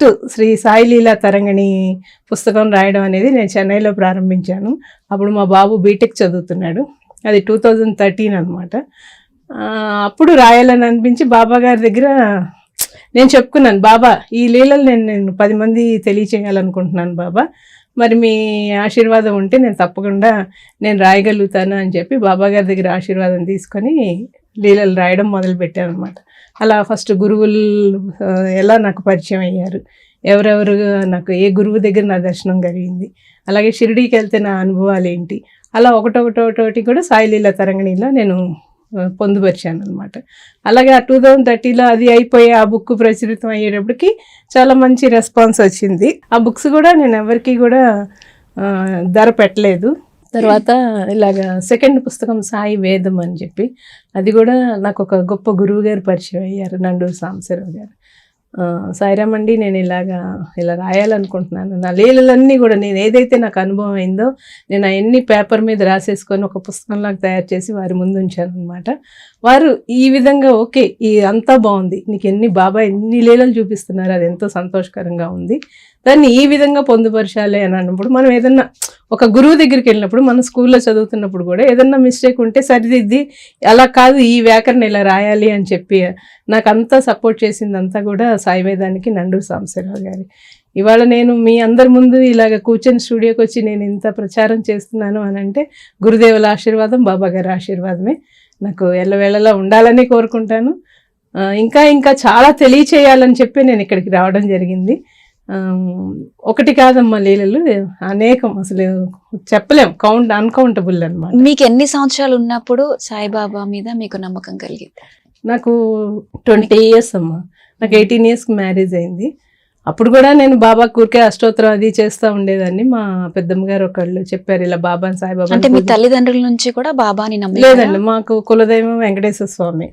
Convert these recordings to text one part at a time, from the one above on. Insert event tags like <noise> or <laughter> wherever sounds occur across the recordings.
First Shri Sai Leela Tarangini పుస్తకం రాయడం అనేది నేను చెన్నైలో ప్రారంభించాను. అప్పుడు మా బాబు బీటెక్ చదువుతున్నాడు. అది టూ థౌజండ్ థర్టీన్ అనమాట అప్పుడు రాయాలని అనిపించి బాబా గారి దగ్గర నేను చెప్పుకున్నాను బాబా ఈ లీలలు నేను నేను పది మంది తెలియచేయాలనుకుంటున్నాను బాబా. మరి మీ ఆశీర్వాదం ఉంటే నేను తప్పకుండా నేను రాయగలుగుతాను అని చెప్పి బాబా గారి దగ్గర ఆశీర్వాదం తీసుకొని లీలలు రాయడం మొదలుపెట్టాను అనమాట అలా ఫస్ట్ గురువులు ఎలా నాకు పరిచయం అయ్యారు? ఎవరెవరు నాకు ఏ గురువు దగ్గర నా దర్శనం కలిగింది అలాగే షిరిడీకి వెళ్తే నా అనుభవాలు ఏంటి? అలా ఒకటొకటొకటి కూడా సాయిలీల తరంగిణిలో నేను పొందుపరిచాను అనమాట అలాగే ఆ టూ థౌజండ్ థర్టీలో అది అయిపోయి ఆ బుక్ ప్రచురితం అయ్యేటప్పటికి చాలా మంచి రెస్పాన్స్ వచ్చింది. ఆ బుక్స్ కూడా నేను ఎవరికి కూడా ధర పెట్టలేదు. తర్వాత ఇలాగ సెకండ్ పుస్తకం సాయి వేదం అని చెప్పి అది కూడా నాకు ఒక గొప్ప గురువు గారు పరిచయం అయ్యారు నండూరు సాంబశివరావు గారు. ఆ, సాయిరామ్ అండి నేను ఇలాగా ఇలా రాయాలనుకుంటున్నాను. నా లీలలన్నీ కూడా నేను ఏదైతే నాకు అనుభవం అయిందో నేను అవన్నీ పేపర్ మీద రాసేసుకొని ఒక పుస్తకంలాగా తయారు చేసి వారి ముందు ఉంచాను అనమాట వారు ఈ విధంగా ఓకే ఈ అంతా బాగుంది నీకు ఎన్ని బాబా ఎన్ని లీలలు చూపిస్తున్నారు అది ఎంతో సంతోషకరంగా ఉంది. దాన్ని ఈ విధంగా పొందుపరచాలి అని అన్నప్పుడు మనం ఏదన్నా ఒక గురువు దగ్గరికి వెళ్ళినప్పుడు మనం స్కూల్లో చదువుతున్నప్పుడు కూడా ఏదన్నా మిస్టేక్ ఉంటే సరిదిద్ది అలా కాదు ఈ వ్యాకరణ ఇలా రాయాలి అని చెప్పి నాకు అంతా సపోర్ట్ చేసింది అంతా కూడా సాయివేదానికి నండూరు సాంబశివరావు గారి. ఇవాళ నేను మీ అందరి ముందు ఇలాగ కూర్చొని స్టూడియోకి వచ్చి నేను ఇంత ప్రచారం చేస్తున్నాను అని అంటే గురుదేవుల ఆశీర్వాదం బాబా గారి ఆశీర్వాదమే. నాకు ఎల్లవేళలా ఉండాలని కోరుకుంటాను. ఇంకా ఇంకా చాలా తెలియచేయాలని చెప్పి నేను ఇక్కడికి రావడం జరిగింది. ఒకటి కాదమ్మా లీలలు అనేకం అసలు చెప్పలేం కౌంట్ అన్కౌంటబుల్ అన్నమాట. మీకు ఎన్ని సంవత్సరాలు ఉన్నప్పుడు సాయిబాబా మీద మీకు నమ్మకం కలిగింది? నాకు ట్వంటీ ఇయర్స్ అమ్మా. నాకు ఎయిటీన్ ఇయర్స్కి మ్యారేజ్ అయింది. అప్పుడు కూడా నేను బాబా కూరికే అష్టోత్తరం అది చేస్తూ ఉండేదాన్ని. మా పెద్దమ్మ గారు ఒకళ్ళు చెప్పారు ఇలా బాబా సాయిబాబా అంటే మీ తల్లిదండ్రుల నుంచి కూడా బాబాని? లేదండి మాకు కులదైవం వెంకటేశ్వర స్వామి.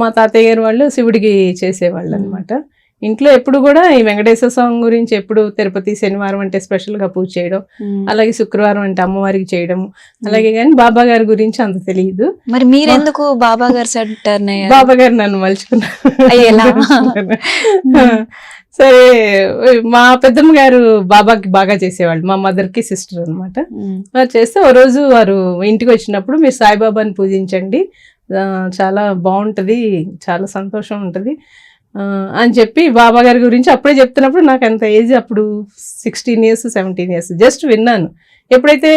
మా తాతయ్య గారు వాళ్ళు శివుడికి చేసేవాళ్ళు అనమాట ఇంట్లో ఎప్పుడు కూడా ఈ వెంకటేశ్వర స్వామి గురించి ఎప్పుడు తిరుపతి శనివారం అంటే స్పెషల్గా పూజ చేయడం. అలాగే శుక్రవారం అంటే అమ్మవారికి చేయడం అలాగే కానీ బాబా గారి గురించి అంత తెలియదు. మరి మీరెందుకు బాబా గారు బాబా గారు నన్ను మలుచుకున్నారు? <laughs> సరే మా పెద్దమ్మ గారు బాబాకి బాగా చేసేవాళ్ళు మా మదర్కి సిస్టర్ అన్నమాట. మ్మ్. వారు చేస్తే ఓ రోజు వారు ఇంటికి వచ్చినప్పుడు మీరు సాయిబాబాని పూజించండి. చాలా బాగుంటది చాలా సంతోషం ఉంటుంది. అని చెప్పి బాబా గారి గురించి అప్పుడే చెప్తున్నప్పుడు నాకు అంత ఏజ్ అప్పుడు sixteen years seventeen years just విన్నాను. ఎప్పుడైతే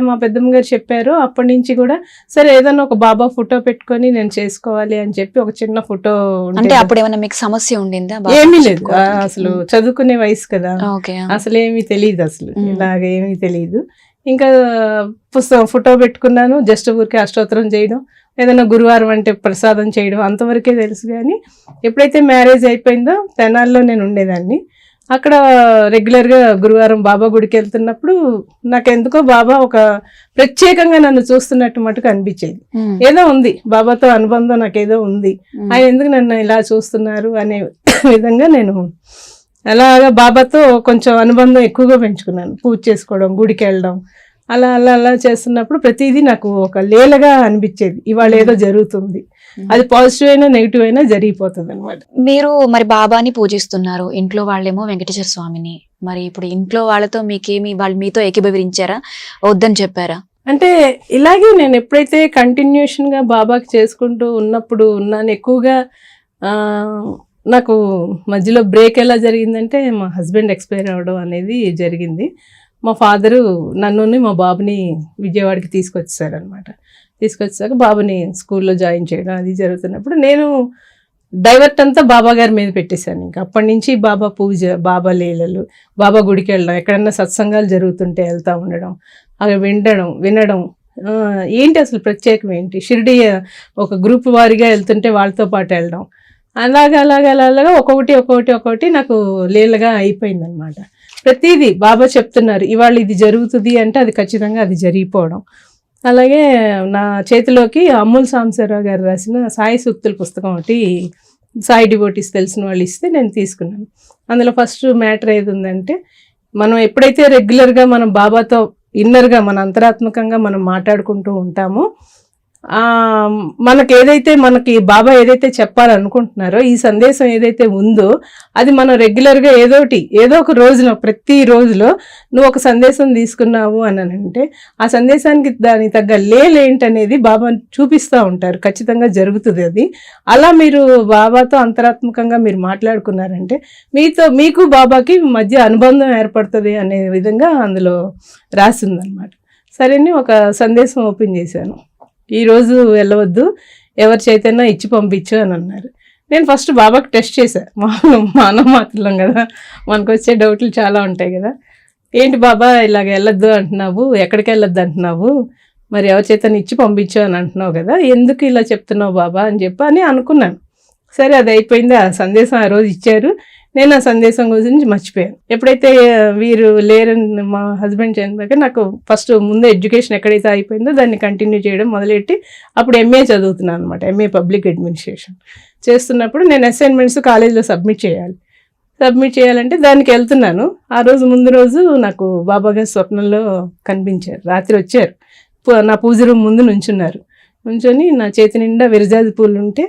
మా పెద్దమ్మ గారు చెప్పారో అప్పటి నుంచి కూడా సరే ఏదైనా ఒక బాబా ఫోటో పెట్టుకొని నేను చేసుకోవాలి అని చెప్పి ఒక చిన్న ఫోటో అంటే అప్పుడు ఏమైనా మీకు సమస్య ఉండిందా ఏమీ లేదు? అసలు చదువుకునే వయసు కదా. అసలు ఏమీ తెలియదు అసలు. మ్మ్. ఇలాగ ఏమీ తెలియదు ఇంకా పుస్తకం ఫోటో పెట్టుకున్నాను. జస్ట్ ఊరికే అష్టోత్తరం చేయడం. ఏదైనా గురువారం అంటే ప్రసాదం చేయడం అంతవరకే తెలుసు కానీ ఎప్పుడైతే మ్యారేజ్ అయిపోయిందో తెనాల్లో నేను ఉండేదాన్ని. అక్కడ రెగ్యులర్గా గురువారం బాబా గుడికి వెళ్తున్నప్పుడు నాకు ఎందుకో బాబా ఒక ప్రత్యేకంగా నన్ను చూస్తున్నట్టు మటుకు అనిపించేది. ఏదో ఉంది. బాబాతో అనుబంధం నాకు ఏదో ఉంది. ఆయన ఎందుకు నన్ను ఇలా చూస్తున్నారు అనే <coughs> విధంగా నేను అలాగా బాబాతో కొంచెం అనుబంధం ఎక్కువగా పెంచుకున్నాను. పూజ చేసుకోవడం గుడికి వెళ్ళడం అలా అలా అలా చేస్తున్నప్పుడు ప్రతిదీ నాకు ఒక లీలగా అనిపించేది. ఇవాళ ఏదో జరుగుతుంది. అది పాజిటివ్ అయినా నెగిటివ్ అయినా జరిగిపోతుంది అనమాట మీరు మరి బాబాని పూజిస్తున్నారు. ఇంట్లో వాళ్ళేమో వెంకటేశ్వర స్వామిని. మరి ఇప్పుడు ఇంట్లో వాళ్ళతో మీకేమి వాళ్ళు మీతో ఏకీభవించారా? వద్దని చెప్పారా? అంటే ఇలాగే నేను ఎప్పుడైతే కంటిన్యూషన్గా బాబాకి చేసుకుంటూ ఉన్నప్పుడు ఉన్నాను ఎక్కువగా ఆ, నాకు మధ్యలో బ్రేక్ ఎలా జరిగిందంటే మా హస్బెండ్ ఎక్స్పైర్ అవ్వడం అనేది జరిగింది. మా ఫాదరు నన్నుని మా బాబుని విజయవాడకి తీసుకొచ్చారనమాట తీసుకొచ్చాక బాబుని స్కూల్లో జాయిన్ చేయడం అది జరుగుతున్నప్పుడు నేను డైవర్ట్ అంతా బాబా గారి మీద పెట్టేశాను. ఇంకా అప్పటి నుంచి బాబా పూజ బాబా లీలలు బాబా గుడికి వెళ్ళడం ఎక్కడన్నా సత్సంగాలు జరుగుతుంటే వెళ్తూ ఉండడం అవి వినడం వినడం ఏంటి అసలు ప్రత్యేకం ఏంటి? షిరిడి ఒక గ్రూప్ వారిగా వెళ్తుంటే వాళ్ళతో పాటు వెళ్ళడం. అలాగ అలాగ అలాగా ఒక్కొక్కటి ఒక్కొక్కటి ఒక్కొక్కటి నాకు లీలగా అయిపోయింది అనమాట ప్రతిదీ బాబా చెప్తున్నారు ఇవాళ ఇది జరుగుతుంది అంటే అది ఖచ్చితంగా అది జరిగిపోవడం. అలాగే నా చేతిలోకి అమ్ముల్ సాంబశివరావు గారు రాసిన సాయి సూక్తుల పుస్తకం ఒకటి సాయి డివోటీస్ తెలిసిన వాళ్ళు ఇస్తే నేను తీసుకున్నాను. అందులో ఫస్ట్ మ్యాటర్ ఏది ఉందంటే మనం ఎప్పుడైతే రెగ్యులర్గా మనం బాబాతో ఇన్నర్గా మన అంతరాత్మకంగా మనం మాట్లాడుకుంటూ ఉంటామో మనకి ఏదైతే మనకి బాబా ఏదైతే చెప్పాలనుకుంటున్నారో ఈ సందేశం ఏదైతే ఉందో అది మనం రెగ్యులర్గా ఏదోటి ఏదో ఒక రోజున ప్రతి రోజులో నువ్వు ఒక సందేశం తీసుకున్నావు అని అంటే ఆ సందేశానికి దానికి తగ్గ లేలేంటనేది బాబా చూపిస్తూ ఉంటారు. ఖచ్చితంగా జరుగుతుంది అది. అలా మీరు బాబాతో అంతరాత్మకంగా మీరు మాట్లాడుకున్నారంటే మీతో మీకు బాబాకి మధ్య అనుబంధం ఏర్పడుతుంది అనే విధంగా అందులో రాసిందనమాట సరే అని ఒక సందేశం ఓపెన్ చేశాను. ఈరోజు వెళ్ళవద్దు ఎవరి చైతన్య ఇచ్చి పంపించు అని అన్నారు. నేను ఫస్ట్ బాబాకి టెస్ట్ చేశాను మామూలు మానవ మాత్రం కదా. మనకు వచ్చే డౌట్లు చాలా ఉంటాయి కదా. ఏంటి బాబా ఇలాగ వెళ్ళొద్దు అంటున్నావు ఎక్కడికి వెళ్ళొద్దు అంటున్నావు? మరి ఎవరి చేతను ఇచ్చి పంపించు అని అంటున్నావు కదా. ఎందుకు ఇలా చెప్తున్నావు బాబా అని చెప్పి అని అనుకున్నాను. సరే అది అయిపోయింది. ఆ సందేశం ఆ రోజు ఇచ్చారు. నేను ఆ సందేశం గురించి మర్చిపోయాను. ఎప్పుడైతే వీరు లేరని మా హస్బెండ్ చనిపోయాక నాకు ఫస్ట్ ముందు ఎడ్యుకేషన్ ఎక్కడైతే అయిపోయిందో దాన్ని కంటిన్యూ చేయడం మొదలెట్టి అప్పుడు ఎంఏ చదువుతున్నాను అనమాట ఎంఏ పబ్లిక్ అడ్మినిస్ట్రేషన్ చేస్తున్నప్పుడు నేను అసైన్మెంట్స్ కాలేజీలో సబ్మిట్ చేయాలి. సబ్మిట్ చేయాలంటే దానికి వెళ్తున్నాను. ఆ రోజు ముందు రోజు నాకు బాబాగారు స్వప్నంలో కనిపించారు. రాత్రి వచ్చారు. నా పూజ రూమ్ ముందు నుంచున్నారు. నుంచొని నా చేతి నిండా విరజాజి పూలు ఉంటే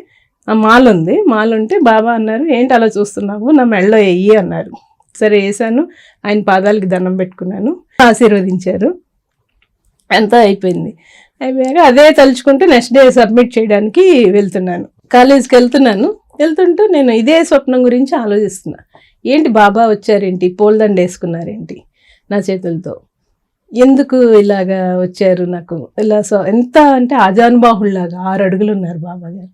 మాల్ ఉంది. మాల్ ఉంటే బాబా అన్నారు ఏంటి అలా చూస్తున్నావు? నా మెడలో వెయ్యి అన్నారు. సరే వేసాను ఆయన పాదాలకి దండం పెట్టుకున్నాను. ఆశీర్వదించారు. అంతా అయిపోయింది. అయిపోయాక అదే తలుచుకుంటూ నెక్స్ట్ డే సబ్మిట్ చేయడానికి వెళ్తున్నాను. కాలేజీకి వెళ్తున్నాను. వెళ్తుంటూ నేను ఇదే స్వప్నం గురించి ఆలోచిస్తున్నా. ఏంటి బాబా వచ్చారేంటి? పోల్దండ వేసుకున్నారేంటి నా చేతులతో? ఎందుకు ఇలాగా వచ్చారు నాకు? ఇలా సో- ఎంత అంటే అజానుబాహుల్లాగా ఆరు అడుగులు ఉన్నారు బాబా గారు.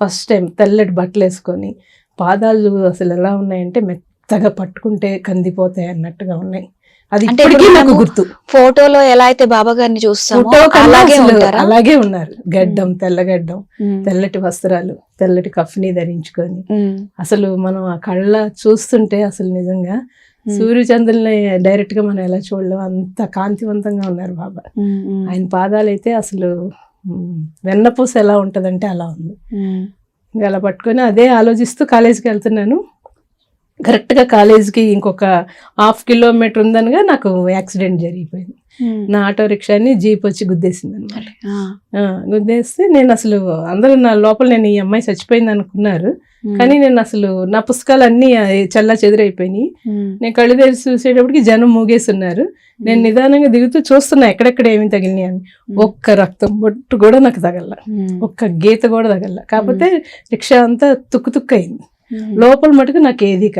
ఫస్ట్ టైం తెల్లటి బట్టలు వేసుకొని పాదాలు అసలు ఎలా ఉన్నాయంటే మెత్తగా పట్టుకుంటే కందిపోతాయి అన్నట్టుగా ఉన్నాయి. అది ఇప్పటికీ నాకు గుర్తు. ఫోటోలో ఎలా అయితే బాబా గారిని చూస్తామో అలాగే ఉన్నారు. గడ్డం తెల్లగడ్డం తెల్లటి వస్త్రాలు తెల్లటి కఫ్ని ధరించుకొని. అసలు మనం ఆ కళ్ళ చూస్తుంటే అసలు నిజంగా సూర్యచంద్రుల్ని డైరెక్ట్గా మనం ఎలా చూడలేం? అంత కాంతివంతంగా ఉన్నారు బాబా. ఆయన పాదాలు అయితే అసలు వెన్నపూస ఎలా ఉంటదంటే అలా ఉంది. ఇంకా అలా పట్టుకొని అదే ఆలోచిస్తూ కాలేజీకి వెళ్తున్నాను. కరెక్ట్గా కాలేజీకి ఇంకొక హాఫ్ కిలోమీటర్ ఉందనగా నాకు యాక్సిడెంట్ జరిగిపోయింది. నా ఆటో రిక్షాని జీప్ వచ్చి గుద్దేసింది అనమాట గుద్దేస్తే నేను అసలు అందరూ నా లోపల నేను ఈ అమ్మాయి చచ్చిపోయింది అనుకున్నారు. కానీ నేను అసలు నా పుస్తకాలు అన్నీ చల్ల చెదిరైపోయినాయి. నేను కళ్ళు తెరిచి చూసేటప్పటికి జనం మూగేస్తున్నారు నేను నిదానంగా దిగుతూ చూస్తున్నా ఎక్కడెక్కడ ఏమి తగిలినాయి అని. ఒక్క రక్తం బొట్టు కూడా నాకు తగల. ఒక్క గీత కూడా తగల. కాకపోతే రిక్షా అంతా తుక్కు తుక్కు అయింది. లోపల మటుకు నాకు ఏది కాదు